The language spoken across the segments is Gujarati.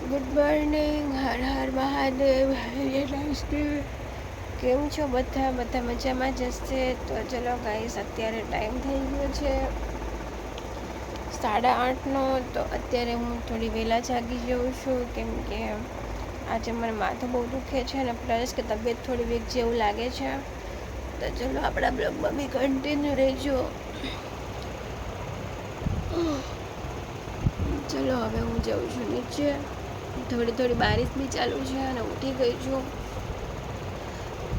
ગુડ મોર્નિંગ હર હર મહાદેવ નમસ્તે કેમ છો બધા? બધા મજામાં જ હશે? તો ચલો ગાઈસ અત્યારે ટાઈમ થઈ ગયો છે. સાડા આઠનો, તો અત્યારે હું થોડી વહેલા જાગી જાઉં છું. કેમ કે આજે મને માથું બહુ દુખે છે અને પ્લસ કે તબિયત થોડી વીક જેવું લાગે છે. તો ચલો આપણા બ્લોગમાં બી કન્ટિન્યુ રહેજો. ચલો, હવે હું જાઉં છું નીચે. થોડી થોડી બારિશ બી ચાલુ છે અને ઉઠી ગઈ છું.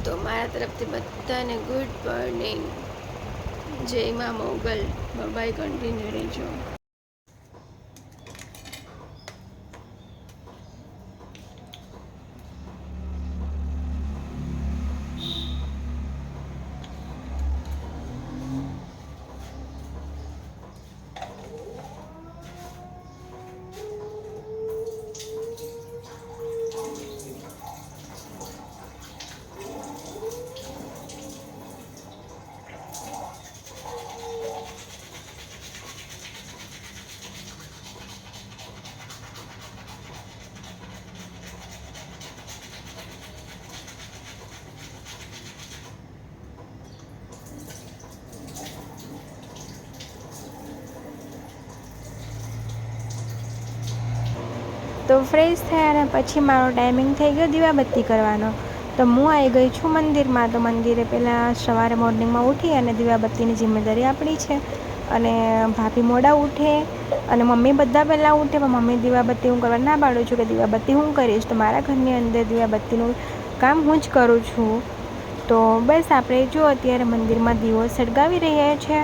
તો મારા તરફથી બધાને ગુડ મોર્નિંગ. જય મા મોગલ. બાય કન્ટિન્યુ રહેજો. તો ફ્રેશ થયા અને પછી મારો ટાઈમિંગ થઈ ગયો દીવાબત્તી કરવાનો. તો હું આવી ગઈ છું મંદિરમાં. તો મંદિરે પહેલાં સવારે મોર્નિંગમાં ઉઠી અને દીવાબત્તીની જિમ્મેદારી આપણી છે. અને ભાભી મોડા ઉઠે અને મમ્મી બધા પહેલાં ઉઠે. પણ મમ્મી દીવાબત્તી હું કરવા ના પાડું છું કે દીવાબત્તી હું કરીશ. તો મારા ઘરની અંદર દીવાબત્તીનું કામ હું જ કરું છું. તો બસ આપણે જો અત્યારે મંદિરમાં દીવો સળગાવી રહ્યા છે.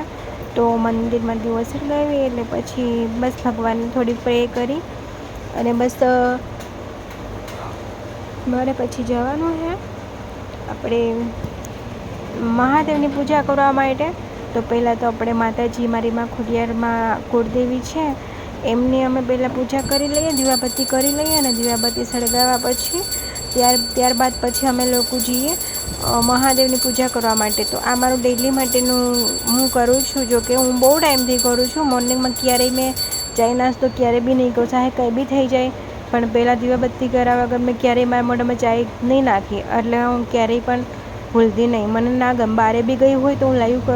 તો મંદિરમાં દીવો સળગાવી એટલે પછી બસ ભગવાનને થોડી પ્રે કરી. અને બસ મારે પછી જવાનું છે. આપણે મહાદેવની પૂજા કરવા માટે. તો પહેલાં તો આપણે માતાજી મારી માં ખોડિયારમાં કુળદેવી છે. એમની અમે પહેલાં પૂજા કરી લઈએ, દીવાબત્તી કરી લઈએ અને દીવાબત્તી સળગાવ્યા પછી, ત્યાર, ત્યારબાદ પછી અમે લોકો જઈએ મહાદેવની પૂજા કરવા માટે. તો આ મારું ડેલી માટેનું હું કરું છું જો કે હું બહુ ટાઈમથી કરું છું. મોર્નિંગમાં ક્યારેય મેં ચાય નાસ્તો ક્યારે બી નહીં કરું, ચાહે કંઈ બી થઈ જાય, પણ પહેલાં દીવાબત્તી કર્યા વગર મેં ક્યારેય મારા મોઢામાં ચાય નહીં નાખી. એટલે હું ક્યારેય પણ ભૂલતી નહીં. મને ના ગમ. બારે બી ગઈ હોય તો હું લાઈવ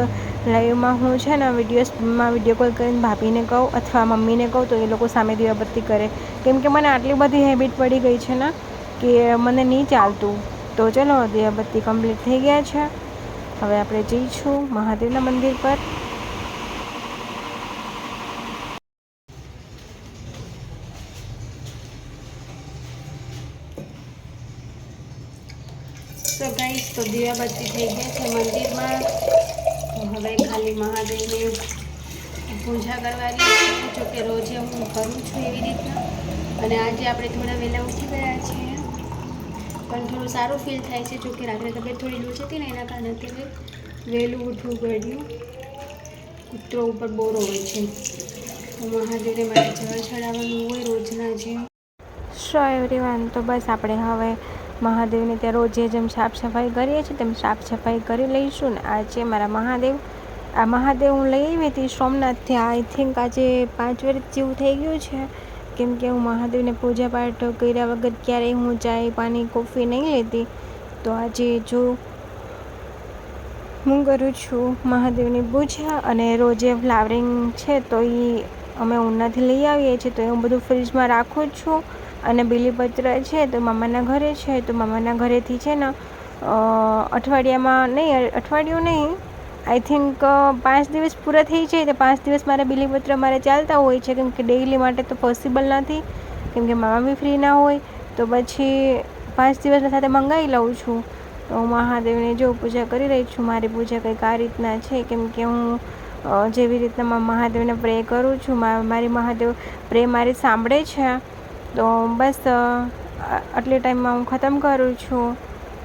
લાઈવમાં હું છે ને વિડીયોમાં વીડિયો કોલ કરીને ભાભીને કહું અથવા મમ્મીને કહું તો એ લોકો સામે દીવાબત્તી કરે. કેમ કે મને આટલી બધી હેબિટ પડી ગઈ છે ને, કે મને નહીં ચાલતું. તો ચલો, દીવાબત્તી કમ્પ્લીટ થઈ ગયા છે. હવે આપણે જઈશું મહાદેવના મંદિર પર તો ગાઈસ બધી થઈ ગયા છે મંદિરમાં. હવે ખાલી મહાદેવની પૂજા કરવાની છે. જો કે રોજે હું કરું છું એવી રીતના. અને આજે આપણે થોડા વહેલા ઉઠી ગયા છીએ. પણ થોડું સારું ફીલ થાય છે, જો કે રાત્રે તબિયત થોડી લૂઝ હતી ને એના કારણે અત્યારે વહેલું ઉઠવું પડ્યું. કૂતરો ઉપર બોરો હોય છે. મહાદેવને માટે જળ ચડાવવાનું હોય રોજના જે. સો એવરીવન તો બસ આપણે હવે મહાદેવને ત્યાં રોજે જેમ સાફ સફાઈ કરીએ છીએ, તેમ સાફ સફાઈ કરી લઈશું. ને આજે મારા મહાદેવ. આ મહાદેવ હું લઈ આવી હતી સોમનાથથી. આઈ થિંક આજે પાંચ વર્ષ જેવું થઈ ગયું છે. કેમ કે હું મહાદેવને પૂજા પાઠ કર્યા વગર ક્યારેય હું ચાય, પાણી, કોફી નહીં લેતી. તો આજે જો હું કરું છું મહાદેવની પૂજા અને રોજે ફ્લાવરિંગ છે, તો એ અમે ઉનાથી લઈ આવીએ છીએ. તો એ હું બધું ફ્રીજમાં રાખું છું. અને બીલીપત્ર છે તો મામાના ઘરે છે, તો મામાના ઘરેથી છે ને અઠવાડિયામાં નહીં અઠવાડિયું નહીં આઈ થિંક પાંચ દિવસ પૂરા થઈ જાય તો પાંચ દિવસ મારે બીલીપત્ર મારે ચાલતા હોય છે, કેમ કે ડેઈલી માટે તો પોસિબલ નથી, કેમ કે મામા બી ફ્રી ના હોય, તો પછી પાંચ દિવસના સાથે મંગાવી લઉં છું. તો હું મહાદેવની જો પૂજા કરી રહી છું, મારી પૂજા કંઈક આ રીતના છે, કેમ કે હું જેવી રીતના મહાદેવને પ્રે કરું છું મારી મહાદેવ પ્રે મારી સાંભળે છે તો બસ આટલી ટાઈમમાં હું ખતમ કરું છું.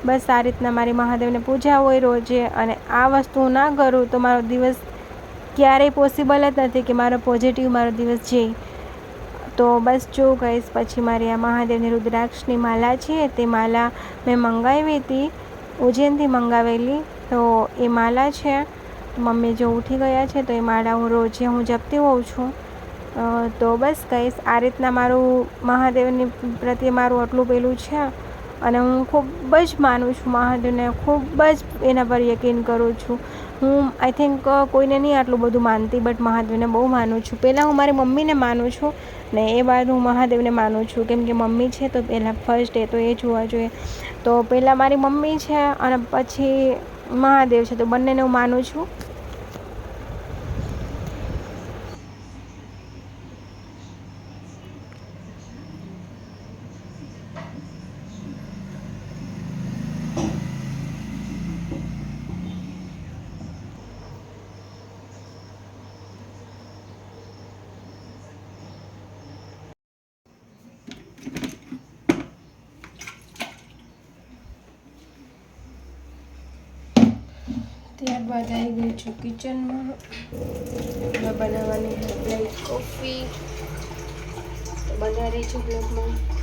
બસ આ રીતના મારી મહાદેવને પૂજા હોય રોજે અને આ વસ્તુ હું ના કરું તો મારો દિવસ ક્યારેય પોસિબલ જ નથી કે મારો પોઝિટિવ મારો દિવસ જઈ તો બસ જો કહીશ, પછી મારી આ મહાદેવની રુદ્રાક્ષની માલા છે તે માલા મેં મંગાવી હતી, ઉજ્જૈનથી મંગાવેલી. તો એ માલા છે. મમ્મી જો ઉઠી ગયા છે તો એ માળા હું રોજે હું જપતી હોઉં છું. તો બસ કહીશ, આ રીતના મારું મહાદેવની પ્રત્યે મારું આટલું પેલું છે અને હું ખૂબ જ માનું છું મહાદેવને, ખૂબ જ એના પર યકીન કરું છું. હું આઈ થિંક કોઈને નહીં આટલું બધું માનતી બટ મહાદેવને બહુ માનું છું. પહેલાં હું મારી મમ્મીને માનું છું ને એ બાદ હું મહાદેવને માનું છું. કેમ કે મમ્મી છે તો પહેલાં ફર્સ્ટ એ તો એ જોવા જોઈએ. તો પહેલાં મારી મમ્મી છે અને પછી મહાદેવ છે, તો બંનેને હું માનું છું. ત્યારબાદ આવી ગઈ છું કિચનમાં. બનાવવાની કોફી બના રહી છું બ્લેકમાં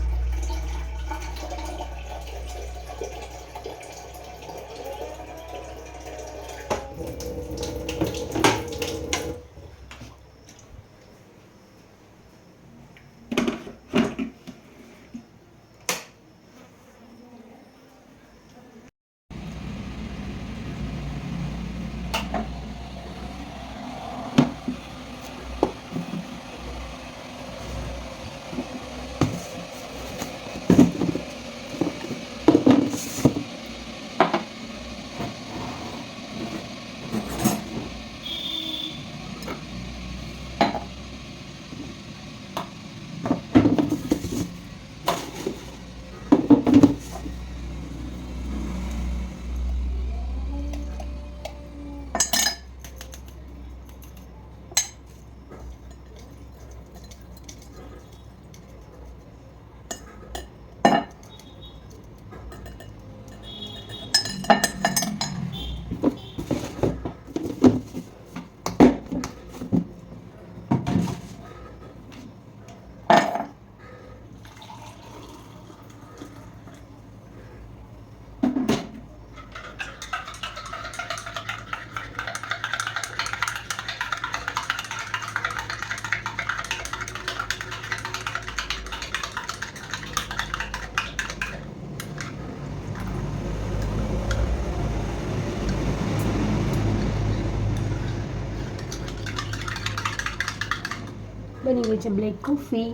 ગઈ છે બ્લેક કોફી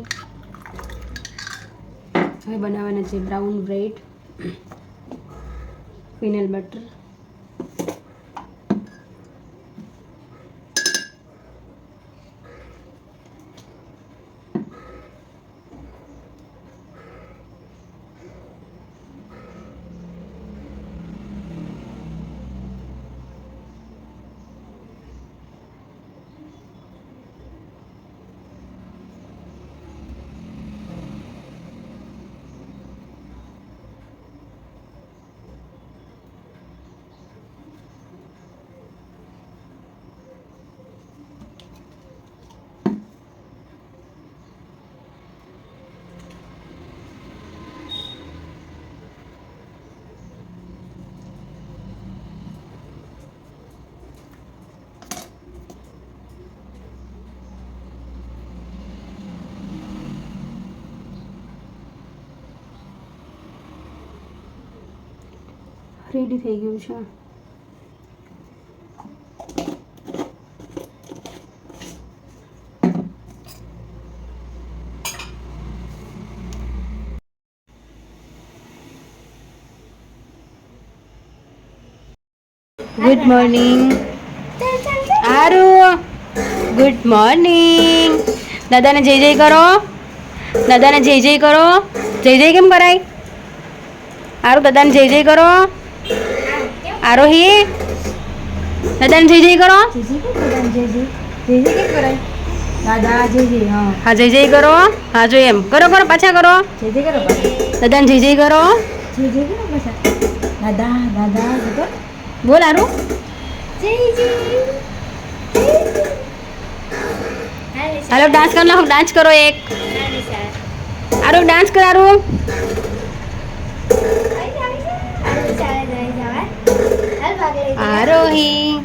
હવે બનાવવાના છે brown bread peanut butter. Ready થઈ ગયું છે. Good morning Aru good morning દાદાને જય જય કરો દાદાને જય જય કરો જય જય કેમ કરાય? આરુ દાદાને જય જય કરો આરોહી દાદાને જય જય કરો દાદા જય જય હા હા જય જય કરો હા જો એમ કરો કરો પાછા કરો જય જય કરો પાછા દાદાને જય જય કરો જય જય કરો પાછા દાદા દાદા જતો બોલ આરુ હાલો ડાન્સ કરો નાખો ડાન્સ કરો એક આરુ ડાન્સ કર આરોહી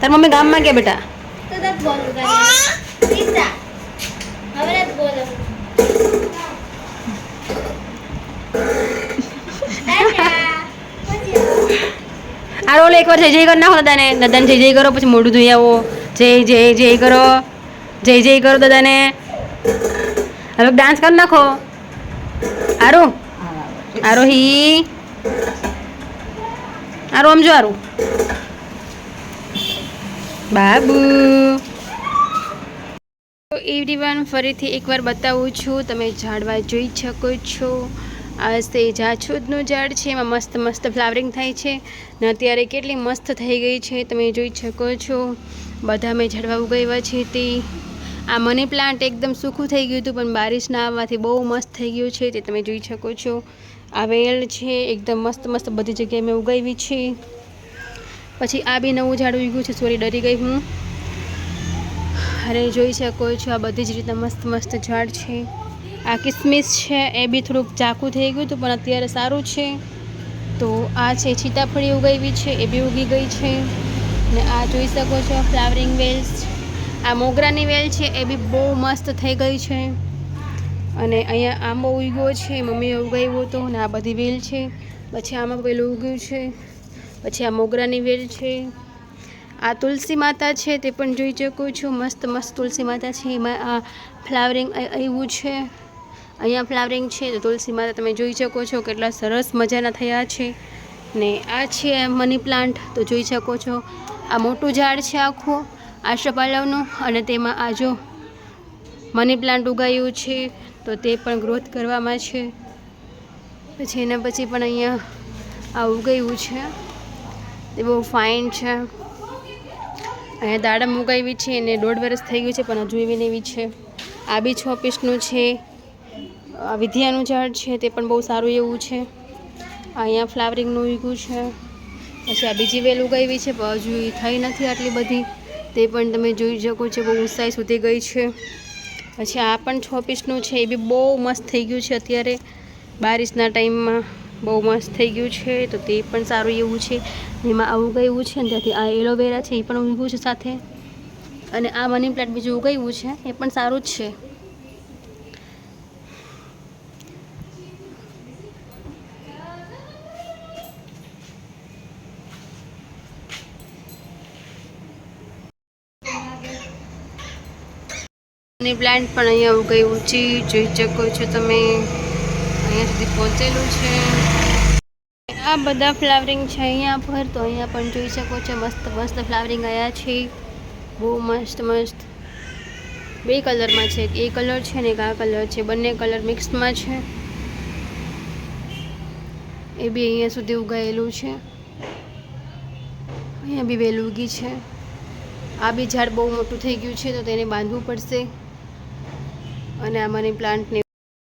તાર મમ્મી ગામમાં ગયા બેટા? આરો રોલ એકવાર જય જય કરી નાખો દાદાને. દાદાને જય જય કરો પછી મોઢું ધોઈ આવો. જય જય જય કરો. જય જય કરો દાદાને. હવે ડાન્સ કરી નાખો. આરો આરોહી આરો આમ આરું બાબુ. એવરીવન ફરીથી એકવાર બતાવું છું, તમે ઝાડવા જોઈ શકો છો. આ તે જાછૂદનું ઝાડ છે, એમાં મસ્ત મસ્ત ફ્લાવરિંગ થાય છે. ને અત્યારે કેટલી મસ્ત થઈ ગઈ છે, તમે જોઈ શકો છો. બધા મેં ઝાડવા ઉગાવ્યા છે તે. આ મની પ્લાન્ટ એકદમ સૂકું થઈ ગયું હતું, પણ બારિશના આવવાથી બહુ મસ્ત થઈ ગયું છે, તે તમે જોઈ શકો છો. આ વેલ છે, એકદમ મસ્ત મસ્ત બધી જગ્યાએ મેં ઉગાવી છે. પછી આ બી નવું ઝાડ ઉગ્યું છે, સોરી, ડરી ગઈ હું. અરે, જોઈ શકો છો, આ બધી જ રીતના મસ્ત મસ્ત ઝાડ છે. આ કિસમિસ છે, એ બી થોડુંક ચાકું થઈ ગયું હતું, પણ અત્યારે સારું છે. તો આ છે, સીતાફળી ઉગાવી છે, એ બી ઉગી ગઈ છે. ને આ જોઈ શકો છો ફ્લાવરિંગ વેલ્સ આ મોગરાની વેલ છે, એ બી બહુ મસ્ત થઈ ગઈ છે. અને અહીંયા આંબો ઉગ્યો છે, મમ્મીએ ઉગાવ્યો હતો ને આ બધી વેલ છે. પછી આમાં પેલું ઉગ્યું છે, પછી આ મોગરાની વેલ છે. આ તુલસી માતા છે, તે પણ જોઈ શકો છો. મસ્ત મસ્ત તુલસી માતા છે. એમાં આ ફ્લાવરિંગ આવ્યું છે. અહીંયા ફ્લાવરિંગ છે, તો તુલસી માતા તમે જોઈ શકો છો કેટલા સરસ મજાના થયા છે. ને આ છે મની પ્લાન્ટ, તો જોઈ શકો છો. આ મોટું ઝાડ છે આખું આશ્રપાલવનું અને તેમાં આ જો મની પ્લાન્ટ ઉગાયું છે. તો તે પણ ગ્રોથ કરવામાં છે. પછી એના પછી પણ અહીંયા આવું ગયું છે. તે બહુ ફાઇન છે. અહીંયા દાડમ ઉગાવી છે અને દોઢ વર્ષ થઈ ગયું છે પણ હજુ એવી એવી છે. આ બી છ પીસનું છે. વિદ્યાનું ઝાડ છે તે પણ બહુ સારું એવું છે. અહીંયા ફ્લાવરિંગનું ઉગ્યું છે. પછી આ બીજી વેલ ઉગાવી છે પણ હજુ થઈ નથી આટલી બધી. તે પણ તમે જોઈ શકો છો બહુ ઊંચાઈ સુધી ગઈ છે. પછી આ પણ છ પીસનું છે, એ બી બહુ મસ્ત થઈ ગયું છે અત્યારે. બારિશના ટાઈમમાં બહુ મસ્ત થઈ ગયું છે, તો તે પણ સારું એવું છે. એમાં આવું ગયું છે ને ત્યાંથી આ એલોવેરા છે, એ પણ ઉગ્યું છે સાથે. અને આ મની પ્લાન્ટ બીજું ઉગાવ્યું છે, એ પણ સારું જ છે. મની પ્લાન્ટ પણ અહીંયા ઉગાવ્યું ઊંચી જોઈ શકો છો તમે. અહીંયા સુધી પહોંચેલું છે. આ બધા ફ્લાવરિંગ છે અહીંયા પર. તો અહીંયા પણ જોઈ શકો છો મસ્ત મસ્ત ફ્લાવરિંગ આવ્યા છે. બહુ મસ્ત મસ્ત. બે કલરમાં છે. એક એ કલર છે ને એક આ કલર છે. બંને કલર મિક્સમાં છે. એ બી અહીંયા સુધી ઉગાયેલું છે. અહીંયા બી વેલ ઉગી છે. આ બી ઝાડ બહુ મોટું થઈ ગયું છે તો તેને બાંધવું પડશે. અને આ મની પ્લાન્ટને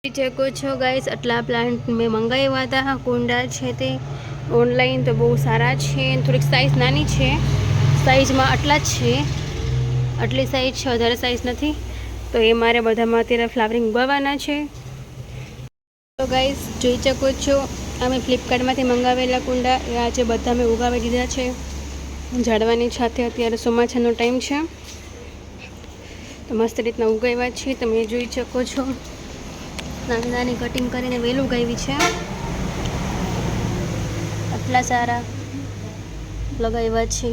શકો છો. ગાઈસ આટલા પ્લાન્ટ મેં મંગાવ્યા હતા. કુંડા છે તે. ઓનલાઈન તો બહુ સારા છે થોડીક સાઇઝ નાની છે. સાઇઝમાં આટલા જ છે. આટલી સાઇઝ છે, વધારે સાઇઝ નથી. તો એ મારે બધામાં અત્યારે ફ્લાવરિંગ ઉગાવવાના છે. તો ગાઈસ જોઈ શકો છો અમે ફ્લિપકાર્ટમાંથી મંગાવેલા કુંડા. એ આજે બધા મેં ઉગાવી દીધા છે. ઝાડવાની સાથે અત્યારે ચોમાસાનો ટાઈમ છે. તો મસ્ત રીતના ઉગાવ્યા છે તમે જોઈ શકો છો. નાની નાની કટિંગ કરીને વેલ ઉગાવી છે. આટલા સારા લગાવ્યા છે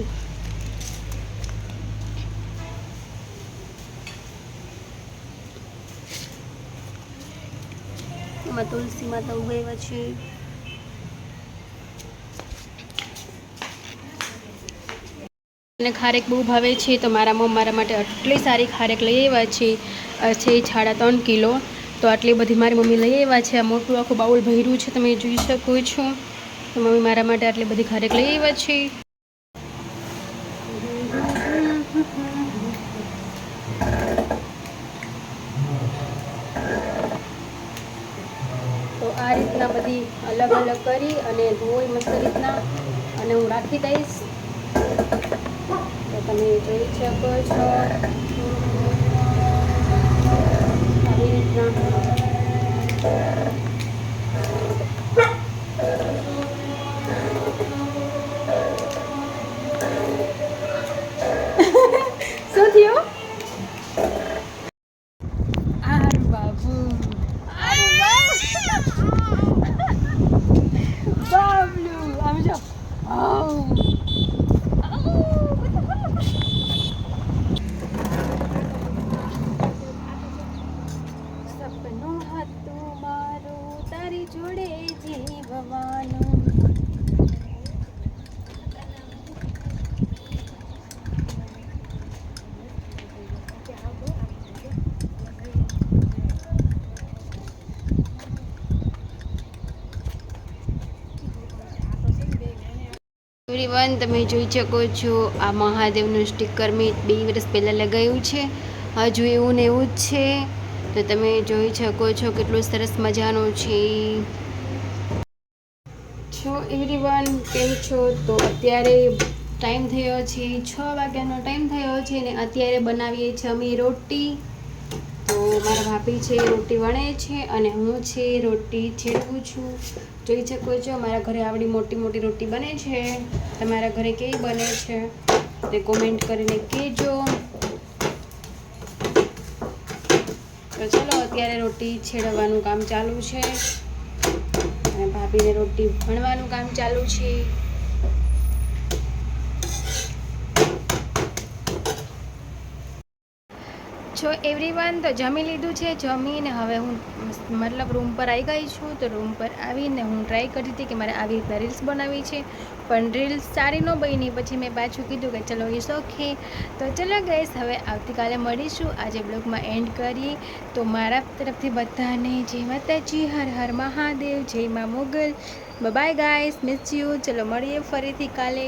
એમાં તુલસી માતા ઉગાવ્યા છે અને ખારેક બહુ ભાવે છે. તો મારા મમ્મી મારા માટે આટલી સારી ખારેક લઈ આવ્યા છે. છે સાડા ત્રણ કિલો. તો આટલી બધી મારી મમ્મી લઈ આવ્યા છે. આ મોટું આખું બાઉલ ભર્યું છે. તમે જોઈ શકો છો. તો મમ્મી મારા માટે આટલી બધી ખારેક લઈ આવ્યા છે. તો આ રીતના બધી અલગ અલગ કરી અને ધોઈ મસ્ત રીતના અને હું રાખી દઈશ. તો તમે જોઈ શકો છો આવી રીતના શું થયું એવરીવન તમે જોઈ શકો છો આ મહાદેવનું સ્ટીકર મેં બે વર્ષ પહેલાં લગાવ્યું છે. હજુ એવું ને એવું જ છે. તો તમે જોઈ શકો છો કેટલું સરસ મજાનું છે છો એવરીવન કેમ છો? તો અત્યારે ટાઈમ થયો છે, છ વાગ્યાનો ટાઈમ થયો છે ને અત્યારે બનાવીએ છીએ અમે રોટી. મારા ભાભી છે રોટી વણે છે અને હું છે રોટી છેડવું છું. જોઈ શકો છો, મારા ઘરે આવડી મોટી મોટી રોટી બને છે. તમારા ઘરે કેવી બને છે? તે કોમેન્ટ કરીને કહેજો. તો ચલો, અત્યારે રોટી છેડવાનું કામ ચાલુ છે. અને ભાભીને રોટી ભણવાનું કામ ચાલુ છે. છો એવરીવન તો જમી લીધું છે, જમીને હવે હું મતલબ રૂમ પર આવી ગઈ છું, તો રૂમ પર આવીને હું ટ્રાય કરી હતી કે મારે આવી રીતના રીલ્સ બનાવવી છે, પણ રીલ્સ સારી ન બની. પછી મેં પાછું કીધું કે ચલો એ ઓકે તો ચલો ગઈશ હવે આવતીકાલે મળીશું. આજે બ્લોગમાં એન્ડ કરીએ. તો મારા તરફથી બધાને જય માતાજી, હર હર મહાદેવ, જય મા Mogal. Bye guys miss you ચલો મળીએ ફરીથી કાલે.